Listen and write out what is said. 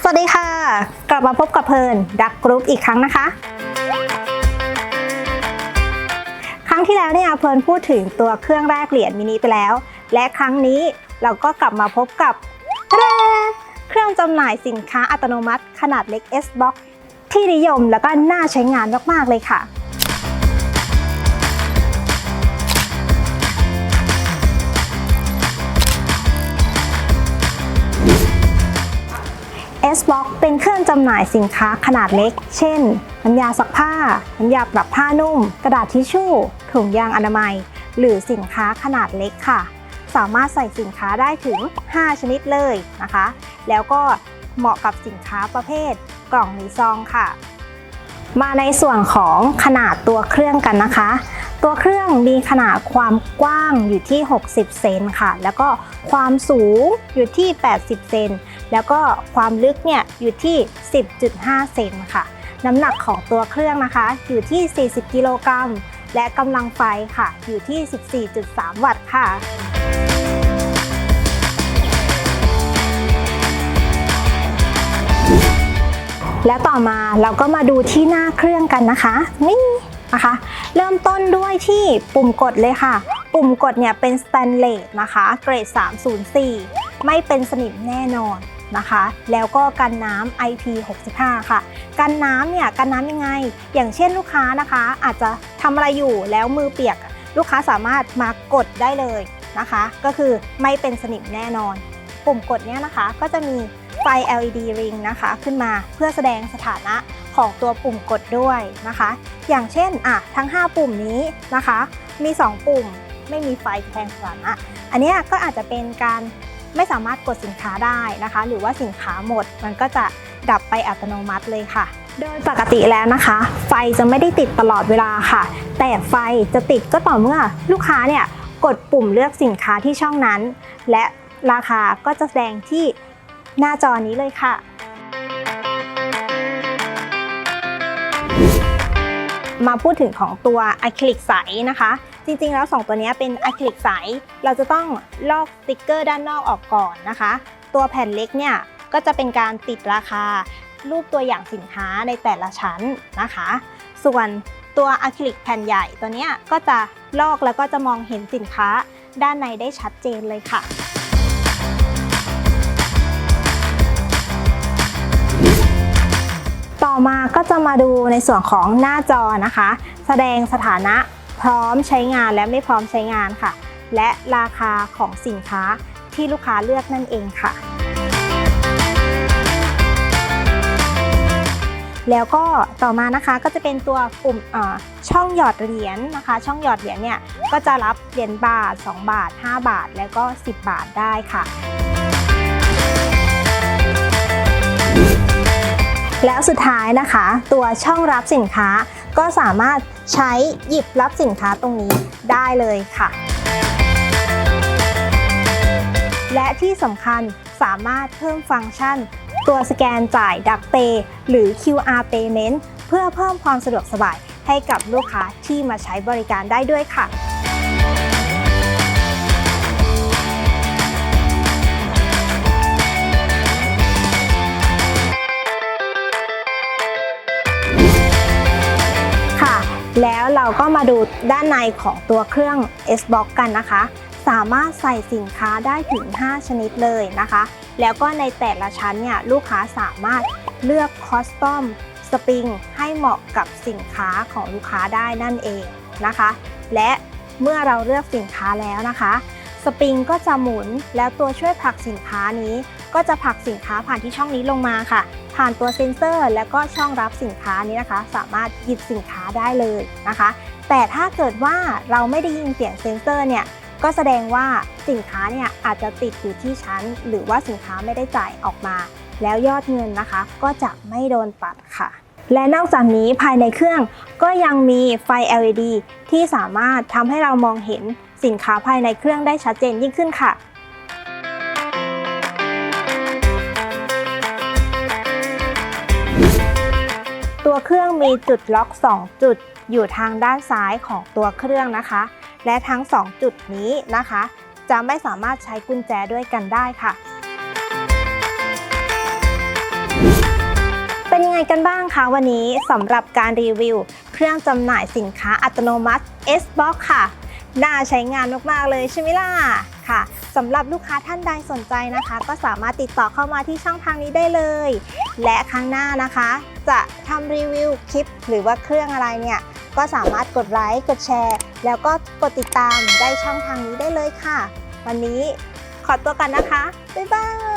สวัสดีค่ะ กลับมาพบกับเพลินดักกรุ๊ปอีกครั้งนะคะ ครั้งที่แล้วเนี่ยเพลินพูดถึงตัวเครื่องแรกเหรียญมินิไปแล้ว และครั้งนี้เราก็กลับมาพบกับเครื่องจำหน่ายสินค้าอัตโนมัติขนาดเล็ก S-Box ที่นิยมแล้วก็น่าใช้งานมาก ๆ เลยค่ะ S-Box เป็นเครื่องจำหน่ายสินค้าขนาดเล็ก เช่น น้ำยาซักผ้า น้ำยาปรับผ้านุ่ม กระดาษทิชชู่ ถุงยางอนามัย หรือสินค้าขนาดเล็กค่ะ สามารถใส่สินค้าได้ถึง 5 ชนิดเลยนะคะ แล้วก็เหมาะกับสินค้าประเภทกล่องหรือซองค่ะ มาในส่วนของขนาดตัวเครื่องกันนะคะ ตัวเครื่องมีขนาดความกว้างอยู่ที่ 60 เซนค่ะ แล้วก็ความสูงอยู่ที่ 80 เซน แล้วก็ความลึกเนี่ยอยู่ที่ 10.5 เซนค่ะ น้ำหนักของตัวเครื่องนะคะ อยู่ที่ 40 กิโลกรัม และกำลังไฟค่ะ อยู่ที่ 14.3 วัตต์ค่ะแล้วต่อมาเราก็มาดูที่หน้าเครื่องกันนะคะนี่นะคะ เริ่มต้นด้วยที่ปุ่มกดเลยค่ะ ปุ่มกดเนี่ยเป็นสแตนเลสนะคะ เกรด 304 ไม่เป็นสนิมแน่นอน นะคะ แล้วก็กันน้ำ IP65 ค่ะ กันน้ำเนี่ยกันน้ำยังไง อย่างเช่นลูกค้านะคะ อาจจะทำอะไรอยู่แล้วมือเปียก ลูกค้าสามารถมากดได้เลยนะคะ ก็คือไม่เป็นสนิมแน่นอน ปุ่มกดเนี่ยนะคะก็จะมีไฟ LED ring นะคะขึ้นมาเพื่อแสดงสถานะของตัวปุ่มกดด้วยนะคะ อย่างเช่นอะทั้ง 5 ปุ่มนี้นะคะ มี 2 ปุ่มไม่มีไฟแสดงสถานะ อันนี้ก็อาจจะเป็นการ ไม่สามารถกดสินค้าได้นะคะ หรือว่าสินค้าหมดมันก็จะดับไปอัตโนมัติเลยค่ะ โดยปกติแล้วนะคะ ไฟจะไม่ได้ติดตลอดเวลาค่ะ แต่ไฟจะติดก็ต่อเมื่อลูกค้าเนี่ยกดปุ่มเลือกสินค้าที่ช่องนั้น และราคาก็จะแสดงที่หน้าจอนี้เลยค่ะ มาพูดถึงของตัวอะคริลิกใสนะคะ จริงๆ แล้ว 2 ตัวนี้เป็นอะคริลิกใส เราจะต้องลอกสติกเกอร์ด้านนอกออกก่อนนะคะ ตัวแผ่นเล็กเนี่ยก็จะเป็นการติดราคา รูปตัวอย่างสินค้าในแต่ละชั้นนะคะ ส่วนตัวอะคริลิกแผ่นใหญ่ตัวนี้ก็จะลอกแล้วก็จะมองเห็นสินค้าด้านในได้ชัดเจนเลยค่ะต่อมาก็จะมาดูในส่วนของหน้าจอนะคะ แสดงสถานะ พร้อมใช้งานและไม่พร้อมใช้งานค่ะ และราคาของสินค้าที่ลูกค้าเลือกนั่นเองค่ะ แล้วก็ต่อมานะคะก็จะเป็นตัวปุ่มอ่อช่องหยอดเหรียญนะคะ ช่องหยอดเหรียญเนี่ยก็จะรับเหรียญบาท 2 บาท 5 บาท แล้วก็ 10 บาทได้ค่ะแล้วสุดท้ายนะคะ ตัวช่องรับสินค้า ก็สามารถใช้หยิบรับสินค้าตรงนี้ได้เลยค่ะ และที่สำคัญสามารถเพิ่มฟังก์ชัน ตัวสแกนจ่ายดักเ a y หรือ QR Payment เพื่อเพิ่มความสะดวกสบายให้กับลูกค้าที่มาใช้บริการได้ด้วยค่ะ เราก็มาดูด้านในของตัวเครื่อง S-Box กันนะคะ สามารถใส่สินค้าได้ถึง 5 ชนิดเลยนะคะ แล้วก็ในแต่ละชั้นเนี่ยลูกค้าสามารถเลือกคอสตอมสปริงให้เหมาะกับสินค้าของลูกค้าได้นั่นเองนะคะ และเมื่อเราเลือกสินค้าแล้วนะคะ สปริงก็จะหมุนแล้วตัวช่วยผลักสินค้านี้ ก็จะผลักสินค้าผ่านที่ช่องนี้ลงมาค่ะ ผ่านตัวเซ็นเซอร์ แล้วก็ช่องรับสินค้านี้นะคะ สามารถหยิบสินค้าได้เลยนะคะ แต่ถ้าเกิดว่าเราไม่ได้ยินเสียงเซ็นเซอร์เนี่ยก็แสดงว่าสินค้าเนี่ยอาจจะติดอยู่ที่ชั้น หรือว่าสินค้าไม่ได้จ่ายออกมา แล้วยอดเงินนะคะ ก็จะไม่โดนตัดค่ะ และนอกจากนี้ภายในเครื่องก็ยังมีไฟ LED ที่สามารถทำให้เรามองเห็นสินค้าภายในเครื่องได้ชัดเจนยิ่งขึ้นค่ะ รื่องมีจุดล็อก 2 จุดอยู่ทางด้านซ้ายของตัวเครื่องนะคะ และทั้ง 2 จุดนี้นะคะ จะไม่สามารถใช้กุญแจด้วยกันได้ค่ะ เป็นไงกันบ้างคะวันนี้สำหรับการรีวิว เครื่องจำหน่ายสินค้าอัตโนมัติ S-Box ค่ะน่าใช้งานมาก ๆ เลยใช่ไหมล่ะ ค่ะสำหรับลูกค้าท่านใดสนใจนะคะ ก็สามารถติดต่อเข้ามาที่ช่องทางนี้ได้เลย และครั้งหน้านะคะ จะทำรีวิวคลิป หรือว่าเครื่องอะไรเนี่ย ก็สามารถกดไลค์กดแชร์ แล้วก็กดติดตามได้ช่องทางนี้ได้เลยค่ะ วันนี้ขอตัวกันนะคะ บ๊ายบาย